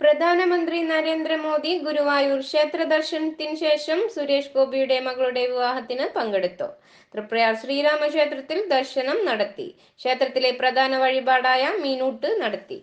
പ്രധാനമന്ത്രി നരേന്ദ്രമോദി ഗുരുവായൂർ ക്ഷേത്ര ദർശനത്തിന് ശേഷം സുരേഷ് ഗോപിയുടെ മകളുടെ വിവാഹത്തിന് പങ്കെടുത്തു. തൃപ്രയാർ ശ്രീരാമ ക്ഷേത്രത്തിൽ ദർശനം നടത്തി. ക്ഷേത്രത്തിലെ പ്രധാന വഴിപാടായ മീനൂട്ട് നടത്തി.